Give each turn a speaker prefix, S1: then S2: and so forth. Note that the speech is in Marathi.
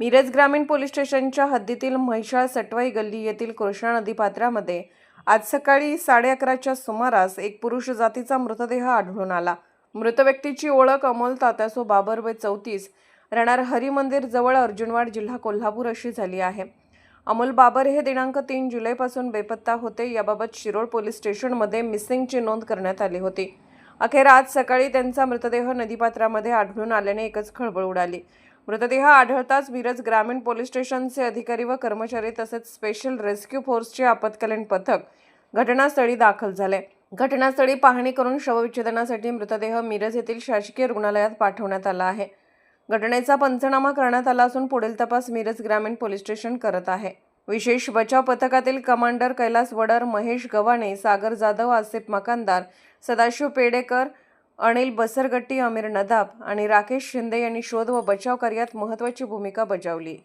S1: मिरज ग्रामीण पोलीस स्टेशनच्या हद्दीतील म्हैशाळ सटवाई गल्ली येथील कृष्णा नदीपात्रामध्ये आज सकाळी साडे अकराच्या सुमारास एक पुरुष जातीचा मृतदेह आढळून आला. मृत व्यक्तीची ओळख अमोल तात्यासो बाबर चौतीस राहणार हरिमंदिर जवळ अर्जुनवाड जिल्हा कोल्हापूर अशी झाली आहे. अमोल बाबर हे दिनांक तीन जुलैपासून बेपत्ता होते. याबाबत शिरोळ पोलीस स्टेशनमध्ये मिसिंगची नोंद करण्यात आली होती. अखेर आज सकाळी त्यांचा मृतदेह नदीपात्रामध्ये आढळून आल्याने एकच खळबळ उडाली. मृतदेह आढळताच मिरज ग्रामीण पोलीस स्टेशनचे अधिकारी व कर्मचारी तसेच स्पेशल रेस्क्यू फोर्सचे आपत्कालीन पथक घटनास्थळी दाखल झाले. घटनास्थळी पाहणी करून शवविच्छेदनासाठी मृतदेह मिरज येथील शासकीय रुग्णालयात पाठवण्यात आला आहे. घटनेचा पंचनामा करण्यात आला असून पुढील तपास मिरज ग्रामीण पोलीस स्टेशन करत आहे. विशेष बचाव पथकातील कमांडर कैलास वडर महेश गव्हाणे सागर जाधव आसिफ मकानदार सदाशिव पेडेकर अनिल बसरगट्टी अमीर नदाब आणि राकेश शिंदे यांनी शोध व बचाव कार्यात महत्त्वाची भूमिका बजावली.